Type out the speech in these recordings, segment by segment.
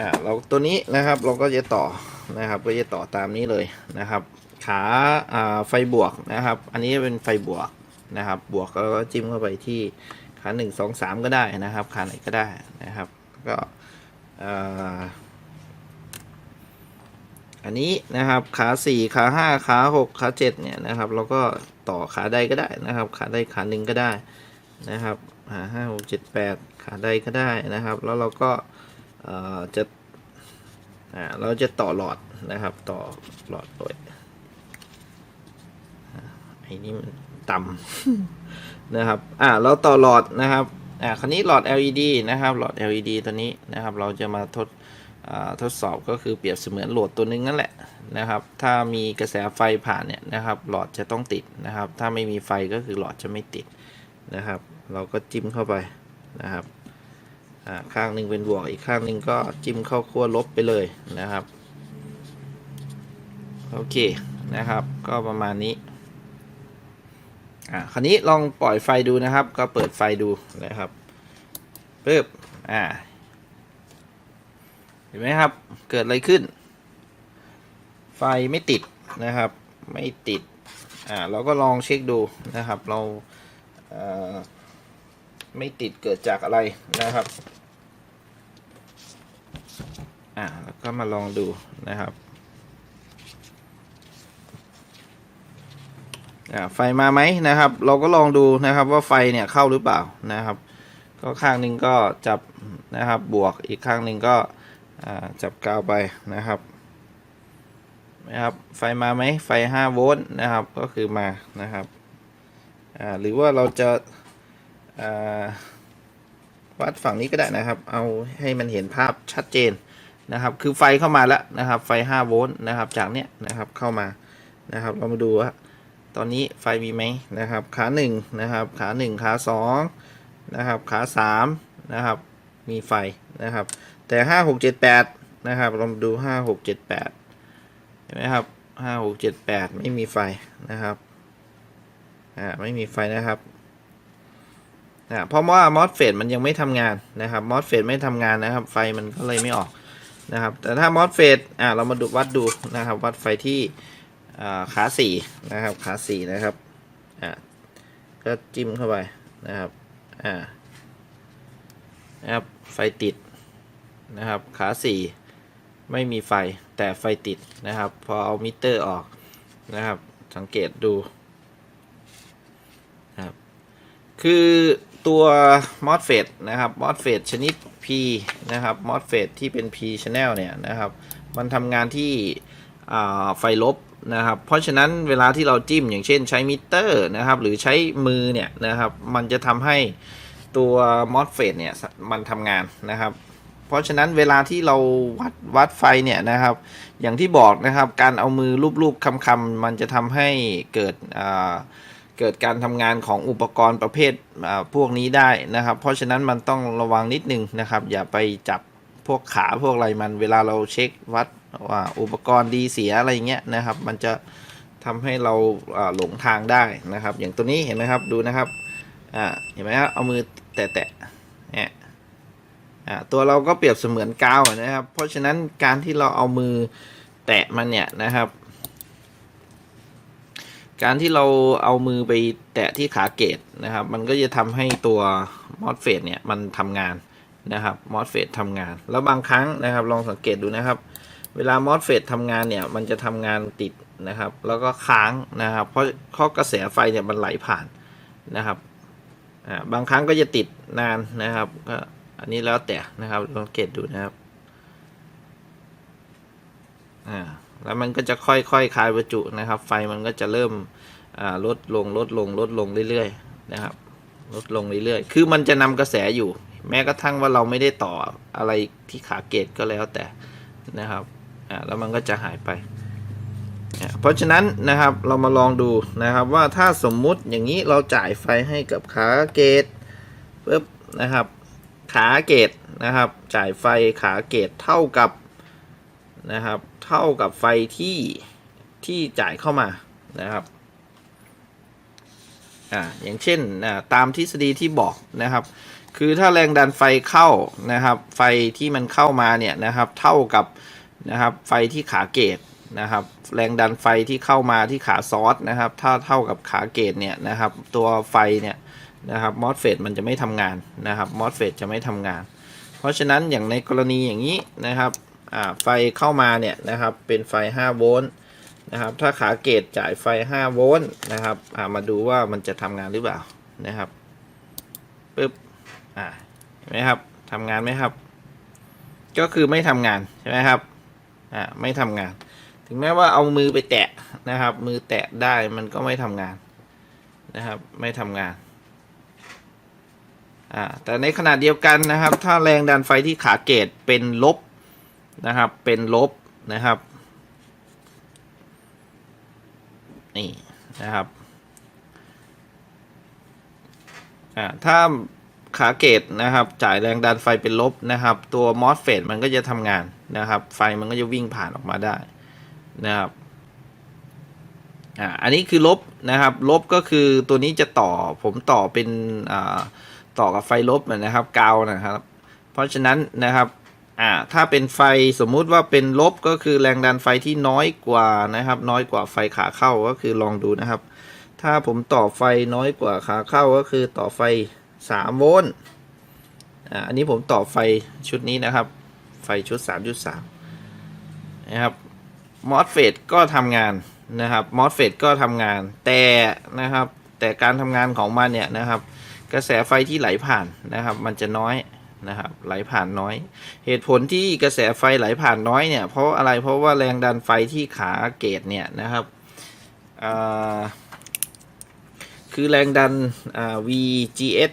อ่าเราตัวนี้นะครับเราก็จะต่อนะครับก็จะต่อตามนี้เลยนะครับ ขาอ่าไฟบวกนะครับ อันนี้เป็นไฟบวกนะครับ บวกแล้วก็จิ้มเข้าไปที่ขาหนึ่งสองสามก็ได้นะครับ ขาไหนก็ได้นะครับ ก็อันนี้นะครับขาสี่ขาห้าขาหกขาเจ็ดเนี่ยนะครับเราก็ต่อขาใดก็ได้นะครับ ขาใดขาหนึ่งก็ได้นะครับหาห้าหกเจ็ดแปดขาใดก็ได้นะครับ แล้วเราก็ จะเราจะต่อหลอดนะครับ ต่อหลอดดยอ่าไอ้นี่มันต่ำนะครับอ่าเราต่อหลอดนะครับอ่าคราวนี้หลอด LED นะครับ หลอด LED ตัวนี้นะครับ เราจะมาทดทดสอบก็คือเปรียบเสมือนโหลดตัวนึงนั่นแหละนะครับ ถ้ามีกระแสไฟผ่านเนี่ยนะครับ หลอดจะต้องติดนะครับ ถ้าไม่มีไฟก็คือหลอดจะไม่ติดนะครับ เราก็จิ้มเข้าไปนะครับ ข้างหนึ่งเป็นบวกอีกข้างหนึ่งก็จิ้มเข้าขั้วลบไปเลยนะครับ โอเคนะครับ ก็ประมาณนี้อ่าคราวนี้ลองปล่อยไฟดูนะครับ ก็เปิดไฟดูนะครับปึ๊บอ่าเห็นไหมครับ เกิดอะไรขึ้น ไฟไม่ติดนะครับ ไม่ติดอ่าเราก็ลองเช็คดูนะครับ เราเอ่อไม่ติดเกิดจากอะไรนะครับ อ่าแล้วก็มาลองดูนะครับไฟมาไหมนะครับ เราก็ลองดูนะครับว่าไฟเนี่ยเข้าหรือเปล่านะครับ ก็ข้างหนึ่งก็จับนะครับบวกอีกข้างหนึ่งก็จับกาวไปนะครับนะครับ ไฟมาไหมไฟ 5 โวลต์นะครับก็คือมานะครับหรือว่าเราจะาวัดฝั่งนี้ก็ได้นะครับ เอาให้มันเห็นภาพชัดเจน นะครับ คือไฟเข้ามาแล้วนะครับ ไฟ 5 โวลต์นะครับ จากเนี้ยนะครับเข้ามานะครับ เรามาดูว่าตอนนี้ไฟมีไหมนะครับ ขาหนึ่งนะครับ ขาหนึ่งขาสองนะครับ ขาสามนะครับ มีไฟนะครับ แต่ห้าหกเจ็ดแปดนะครับเรามาดูห้าหกเจ็ดแปดเห็นไหมครับห้าหกเจ็ดแปดไม่มีไฟนะครับอ่าไม่มีไฟนะครับอ่าเพราะว่ามอสเฟตมันยังไม่ทำงานนะครับมอสเฟตไม่ทำงานนะครับ ไฟมันก็เลยไม่ออก นะครับ แต่ถ้ามอสเฟตอ่าเรามาดูวัดดูนะครับ วัดไฟที่ขาสี่นะครับ ขาสี่นะครับ อ่าก็จิ้มเข้าไปนะครับ อ่านะครับ ไฟติดนะครับ ขาสี่ไม่มีไฟแต่ไฟติดนะครับ พอเอามิเตอร์ออกนะครับ สังเกตดูนะครับ คือ ตัว MOSFET นะครับ MOSFET ชนิด P นะครับ MOSFET ที่เป็น P channel เนี่ยนะครับมันทำงานที่ไฟลบนะครับเพราะฉะนั้นเวลาที่เราจิ้มอย่างเช่นใช้มิเตอร์นะครับหรือใช้มือเนี่ยนะครับมันจะทำให้ตัว MOSFET เนี่ยมันทำงานนะครับเพราะฉะนั้นเวลาที่เราวัดวัดไฟเนี่ยนะครับ อย่างที่บอกนะครับการเอามือลูบๆคำๆมันจะทำให้เกิดอ่า เกิดการทำงานของอุปกรณ์ประเภทพวกนี้ได้นะครับ เพราะฉะนั้นมันต้องระวังนิดนึงนะครับ อย่าไปจับพวกขาพวกอะไรมันเวลาเราเช็ควัดว่าอุปกรณ์ดีเสียอะไรเงี้ยนะครับ มันจะทำให้เราอ่าหลงทางได้นะครับ อย่างตัวนี้เห็นไหมครับดูนะครับอ่าเห็นไหมครับเอามือแตะๆเนี่ยอ่าตัวเราก็เปรียบเสมือนกาวนะครับ เพราะฉะนั้นการที่เราเอามือแตะมันเนี่ยนะครับ การที่เราเอามือไปแตะที่ขาเกตนะครับ มันก็จะทำให้ตัวมอสเฟตเนี่ยมันทำงานนะครับมอสเฟตทำงาน แล้วบางครั้งนะครับ ลองสังเกตดูนะครับ เวลามอสเฟตทำงานเนี่ยมันจะทำงานติดนะครับ แล้วก็ค้างนะครับ เพราะข้อกระแสไฟเนี่ยมันไหลผ่านนะครับอ่าบางครั้งก็จะติดนานนะครับก็อันนี้แล้วแต่นะครับลองสังเกตดูนะครับอ่า แล้วมันก็จะค่อยๆคคายประจุนะครับ ไฟมันก็จะเริ่มลดลงลดลงลดลงเรื่อยๆนะครับ ลดลงเรื่อยๆ คือมันจะนำกระแสอยู่ แม้กระทั่งว่าเราไม่ได้ต่ออะไรที่ขาเกตก็แล้วแต่นะครับอ่าแล้วมันก็จะหายไป เพราะฉะนั้นนะครับเรามาลองดูนะครับว่าถ้าสมมุติอย่างนี้เราจ่ายไฟให้กับขาเกตปุ๊บนะครับ ขาเกตนะครับ จ่ายไฟขาเกตเท่ากับ นะครับ เท่ากับไฟที่ที่จ่ายเข้ามานะครับอ่าอย่างเช่นอ่าตามทฤษฎีที่บอกนะครับ คือถ้าแรงดันไฟเข้านะครับ ไฟที่มันเข้ามาเนี่ยนะครับเท่ากับนะครับไฟที่ขาเกตนะครับ แรงดันไฟที่เข้ามาที่ขาซอสนะครับ ถ้าเท่ากับขาเกตเนี่ยนะครับ ตัวไฟเนี่ยนะครับมอสเฟตมันจะไม่ทำงานนะครับมอสเฟตจะไม่ทำงาน เพราะฉะนั้นอย่างในกรณีอย่างนี้นะครับ ไฟเข้ามาเนี่ยนะครับเป็นไฟ 5 โวลต์นะครับถ้าขาเกตจ่ายไฟ 5 โวลต์นะครับามาดูว่ามันจะทำงานหรือเปล่านะครับปึ๊บอ่าเห็นไหมครับทำงานไหมครับ ก็คือไม่ทำงานใช่ไหมครับอ่าไม่ทำงาน ถึงแม้ว่าเอามือไปแตะนะครับ มือแตะได้มันก็ไม่ทำงานนะครับไม่ทำงานอ่าแต่ในขณะเดียวกันนะครับ ถ้าแรงดันไฟที่ขาเกตเป็นลบ นะครับเป็นลบนะครับนี่นะครับอ่าถ้าขาเกตนะครับ จ่ายแรงดันไฟเป็นลบนะครับ ตัวมอสเฟตมันก็จะทำงานนะครับ ไฟมันก็จะวิ่งผ่านออกมาได้นะครับอ่าอันนี้คือลบนะครับ ลบก็คือตัวนี้จะต่อผมต่อเป็นอ่าต่อกับไฟลบนะครับกาวนะครับ เพราะฉะนั้นนะครับ อ่าถ้าเป็นไฟสมมุติว่าเป็นลบก็คือแรงดันไฟที่น้อยกว่านะครับ น้อยกว่าไฟขาเข้าก็คือลองดูนะครับ ถ้าผมต่อไฟน้อยกว่าขาเข้าก็คือต่อไฟ 3 โวลต์อ่าอันนี้ผมต่อไฟชุดนี้นะครับ ไฟชุด 3.3 นะครับมอสเฟตก็ทำงานนะครับมอสเฟตก็ทำงานแต่นะครับแต่การทำงานของมันเนี่ยนะครับ กระแสไฟที่ไหลผ่านนะครับ มันจะน้อย นะครับไหลผ่านน้อย เหตุผลที่กระแสไฟไหลผ่านน้อยเนี่ยเพราะอะไรเพราะว่าแรงดันไฟที่ขาเกตเนี่ยนะครับคือแรงดัน VGS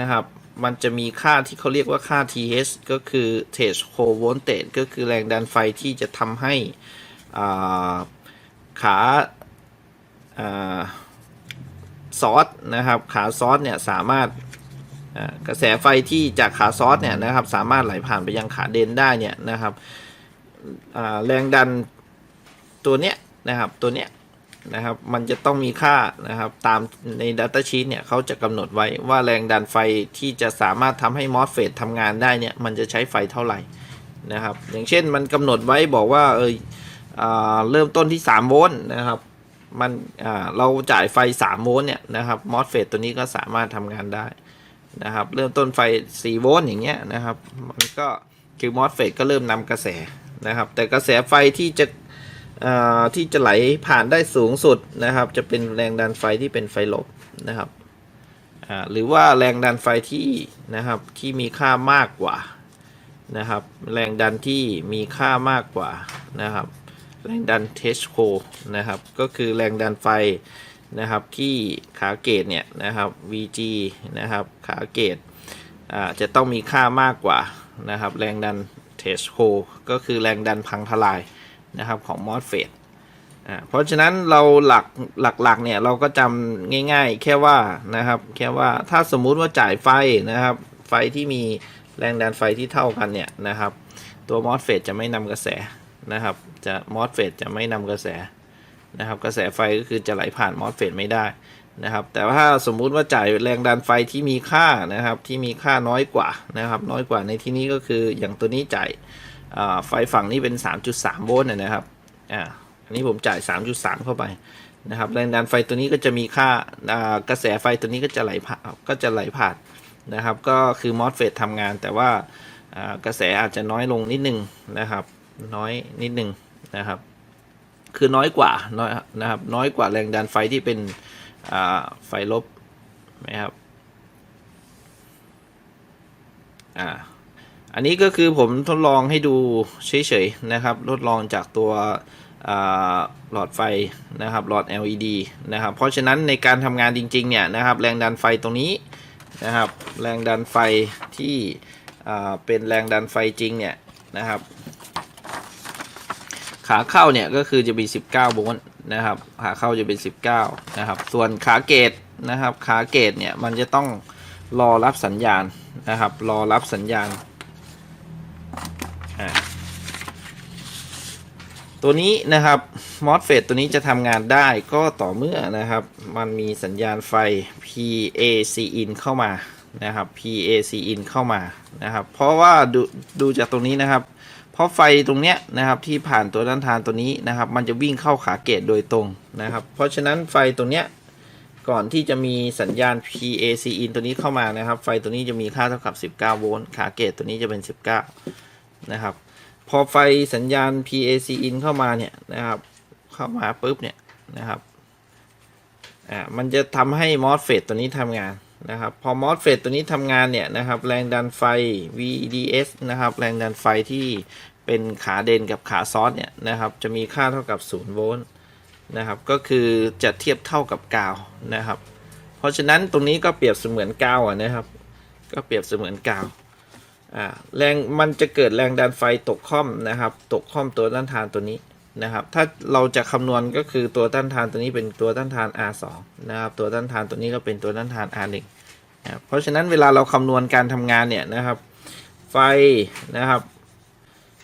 นะครับมันจะมีค่าที่เขาเรียกว่าค่า TH ก็คือ threshold voltage ก็คือแรงดันไฟที่จะทำให้ขาซอสนะครับขาซอสเนี่ยสามารถ กระแสไฟที่จากขาซอสเนี่ยนะครับสามารถไหลผ่านไปยังขาเดนได้เนี่ยนะครับแรงดันตัวเนี้ยนะครับตัวเนี้ยนะครับมันจะต้องมีค่านะครับตามใน Data Sheet เนี่ยเขาจะกำหนดไว้ว่าแรงดันไฟที่จะสามารถทำให้ MOSFET ทำงานได้เนี่ยมันจะใช้ไฟเท่าไหร่นะครับอย่างเช่นมันกำหนดไว้บอกว่าเออเริ่มต้นที่ 3 โวลต์นะครับมันเราจ่ายไฟ 3 โวลต์เนี่ยนะครับ MOSFET ตัวนี้ก็สามารถทำงานได้ นะครับ เริ่มต้นไฟ 4 โวลต์อย่างเงี้ยนะครับ มันก็คือ MOSFET ก็เริ่มนำกระแสนะครับ แต่กระแสไฟที่จะที่จะไหลผ่านได้สูงสุดนะครับ จะเป็นแรงดันไฟที่เป็นไฟลบนะครับหรือว่าแรงดันไฟที่นะครับที่มีค่ามากกว่านะครับ แรงดันที่มีค่ามากกว่านะครับ แรงดันเทสโคนะครับ ก็คือแรงดันไฟ นะครับที่ขาเกตเนี่ยนะครับ VG นะครับขาเกตจะต้องมีค่ามากกว่านะครับแรงดันเทสโคก็คือแรงดันพังทลายนะครับของ MOSFET อ่าเพราะฉะนั้นเราหลักหลักๆเนี่ยเราก็จำง่ายๆ แค่ว่านะครับแค่ว่าถ้าสมมุติว่าจ่ายไฟนะครับไฟที่มีแรงดันไฟที่เท่ากันเนี่ยนะครับตัว MOSFET จะไม่นำกระแสนะครับจะ MOSFET จะไม่นำกระแส นะครับ กระแสไฟก็คือจะไหลผ่าน MOSFET ไม่ได้นะครับ แต่ว่าถ้าสมมุติว่าจ่ายแรงดันไฟที่มีค่านะครับ ที่มีค่าน้อยกว่านะครับ น้อยกว่าในที่นี้ก็คืออย่างตัวนี้จ่ายไฟฝั่งนี้เป็น 3.3 โวลต์นะครับอ่าอันนี้ผมจ่าย 3.3 เข้าไปนะครับ แรงดันไฟตัวนี้ก็จะมีค่ากระแสไฟตัวนี้ก็จะไหลผ่านก็จะไหลผ่านนะครับ ก็คือ MOSFET ทำงานแต่ว่าอ่ากระแสอาจจะน้อยลงนิดนึงนะครับ น้อยนิดนึงนะครับ คือน้อยกว่าน้อยนะครับน้อยกว่าแรงดันไฟที่เป็นไฟลบนะครับอ่าอันนี้ก็คือผมทดลองให้ดูเฉยๆนะครับ ทดลองจากตัวหลอดไฟนะครับหลอด LED นะครับ เพราะฉะนั้นในการทำงานจริงๆเนี่ยนะครับ แรงดันไฟตรงนี้นะครับ แรงดันไฟที่เป็นแรงดันไฟจริงเนี่ยนะครับ ขาเข้าเนี่ยก็คือจะมี 19 โวลต์นะครับ ขาเข้าจะเป็น 19 นะครับ ส่วนขาเกตนะครับ ขาเกตเนี่ยมันจะต้องรอรับสัญญาณนะครับ รอรับสัญญาณ ตัวนี้นะครับ MOSFET ตัวนี้จะทำงานได้ก็ต่อเมื่อนะครับ มันมีสัญญาณไฟ PAC in เข้ามานะครับ PAC in เข้ามานะครับ เพราะว่าดูดูจากตรงนี้นะครับ เพราะไฟตรงเนี้ยนะครับที่ผ่านตัวด้านทานตัวนี้นะครับ มันจะวิ่งเข้าขาเกตโดยตรงนะครับ เพราะฉะนั้นไฟตรงเนี้ยก่อนที่จะมีสัญญาณ PAC in ตัวนี้เข้ามานะครับ ไฟตัวนี้จะมีค่าเท่ากับ 19 โวลต์ขาเกตตัวนี้จะเป็น 19 นะครับ พอไฟสัญญาณ PAC in เข้ามาเนี่ยนะครับ เข้ามาปุ๊บเนี่ยนะครับอ่ามันจะทำให้ MOSFET ตัวนี้ทำงาน นะครับพอ MOSFET ตัวนี้ทำงานเนี่ยนะครับแรงดันไฟ VDS นะครับแรงดันไฟที่เป็นขาเด่นกับขาซอสเนี่ยนะครับจะมีค่าเท่ากับ 0 โวลต์นะครับก็คือจะเทียบเท่ากับกาวนะครับ เพราะฉะนั้นตรงนี้ก็เปรียบเสมือนกาวนะครับ ก็เปรียบเสมือนกาวอ่าแรงมันจะเกิดแรงดันไฟตกค่อมนะครับ ตกค่อมตัวต้านทานตัวนี้ นะครับ ถ้าเราจะคำนวณก็คือตัวต้านทานตัวนี้เป็นตัวต้านทาน R2 นะครับ ตัวต้านทานตัวนี้ก็เป็นตัวต้านทาน R1 นะครับเพราะฉะนั้นเวลาเราคำนวณการทำงานเนี่ยนะครับ ไฟนะครับ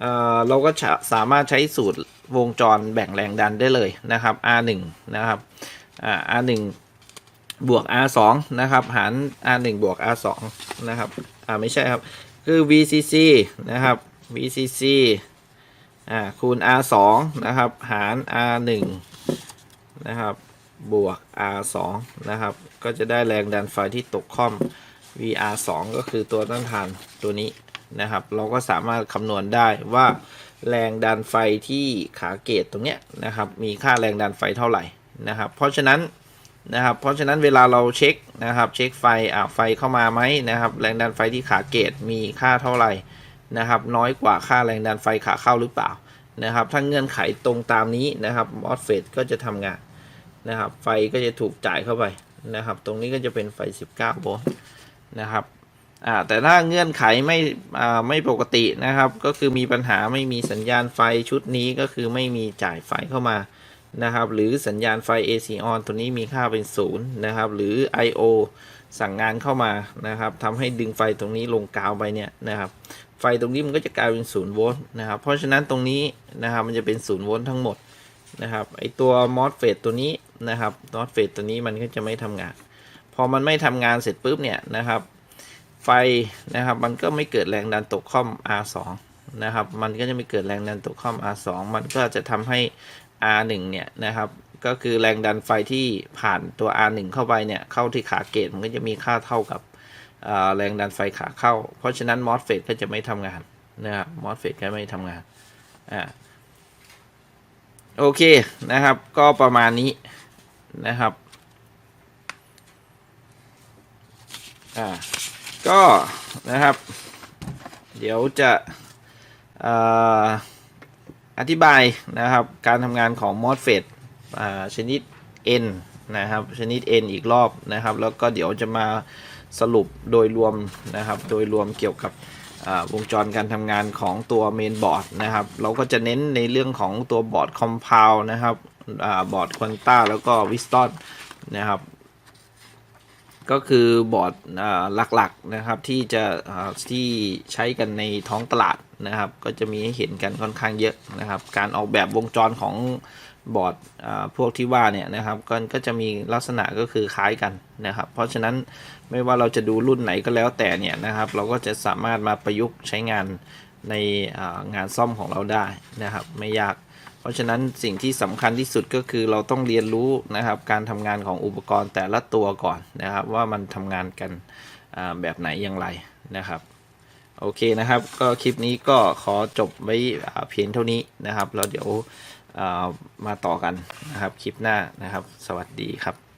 เเราก็สามารถใช้สูตรวงจรแบ่งแรงดันได้เลยนะครับ R1 นะครับ R1 บวก R2 นะครับ หาร R1 บวก R2 นะครับ อ่าไม่ใช่ครับ คือ VCC นะครับ VCC อ่าคูณ r 2นะครับ หาร r 1นะครับ บวก r 2นะครับ ก็จะได้แรงดันไฟที่ตกค่อม vr 2ก็คือตัวต้านทานตัวนี้นะครับ เราก็สามารถคำนวณได้ว่าแรงดันไฟที่ขาเกตตรงเนี้ยนะครับ มีค่าแรงดันไฟเท่าไหร่นะครับ เพราะฉะนั้นนะครับ เพราะฉะนั้นเวลาเราเช็คนะครับ เช็คไฟอ่าไฟเข้ามาไหมนะครับ แรงดันไฟที่ขาเกตมีค่าเท่าไหร่ นะครับน้อยกว่าค่าแรงดันไฟขาเข้าหรือเปล่านะครับถ้าเงื่อนไขตรงตามนี้นะครับ MOSFET ก็จะทำงานนะครับไฟก็จะถูกจ่ายเข้าไปนะครับ ตรงนี้ก็จะเป็นไฟ 19 โวลต์นะครับแต่ถ้าเงื่อนไขไม่ไม่ปกตินะครับ ก็คือมีปัญหาไม่มีสัญญาณไฟชุดนี้ก็คือไม่มีจ่ายไฟเข้ามานะครับ หรือสัญญาณไฟ AC on ตัวนี้มีค่าเป็นศูนย์นะครับ หรือ I/O สั่งงานเข้ามานะครับทำให้ดึงไฟตรงนี้ลงกาวไปเนี่ยนะครับ ไฟตรงนี้มันก็จะกลายเป็นศูนย์โวลต์นะครับ เพราะฉะนั้นตรงนี้นะครับมันจะเป็นศูนย์โวลต์ทั้งหมดนะครับไอตัว MOSFET ตัวนี้นะครับ MOSFET ตัวนี้มันก็จะไม่ทำงาน พอมันไม่ทำงานเสร็จปุ๊บเนี่ยนะครับ ไฟนะครับมันก็ไม่เกิดแรงดันตกค่อม R2 นะครับ มันก็จะไม่เกิดแรงดันตกค่อม R2 มันก็จะทำให้ R1 เนี่ยนะครับ ก็คือแรงดันไฟที่ผ่านตัว R1 เข้าไปเนี่ย เข้าที่ขาเกตมันก็จะมีค่าเท่ากับแรงดันไฟขาเข้า เพราะฉะนั้น MOSFET ก็จะไม่ทำงานนะครับ MOSFET ก็ไม่ทำงานอ่าโอเคนะครับ ก็ประมาณนี้นะครับอ่าก็นะครับ เดี๋ยวจะอ่าอธิบายนะครับการทำงานของ MOSFET ชนิด N นะครับชนิด N อีกรอบนะครับ แล้วก็เดี๋ยวจะมาสรุปโดยรวมนะครับ โดยรวมเกี่ยวกับวงจรการทำงานของตัวเมนบอร์ดนะครับ เราก็จะเน้นในเรื่องของตัวบอร์ดคอมเพลนะครับอบอร์ดควอนต้าแล้วก็วิสตอนนะครับ ก็คือบอร์ดหลักๆนะครับที่จะที่ใช้กันในท้องตลาดนะครับ ก็จะมีให้เห็นกันค่อนข้างเยอะนะครับ การออกแบบวงจรของ บอร์ดพวกที่ว่าเนี่ยนะครับก็ก็จะมีลักษณะก็คือคล้ายกันนะครับ เพราะฉะนั้นไม่ว่าเราจะดูรุ่นไหนก็แล้วแต่เนี่ยนะครับ เราก็จะสามารถมาประยุกต์ใช้งานในงานซ่อมของเราได้นะครับ ไม่ยาก เพราะฉะนั้นสิ่งที่สำคัญที่สุดก็คือเราต้องเรียนรู้นะครับ การทำงานของอุปกรณ์แต่ละตัวก่อนนะครับ ว่ามันทำงานกันแบบไหนอย่างไรนะครับโอเคนะครับ ก็คลิปนี้ก็ขอจบไว้เพียงเท่านี้นะครับแล้วเดี๋ยว มาต่อกันนะครับคลิปหน้านะครับ สวัสดีครับ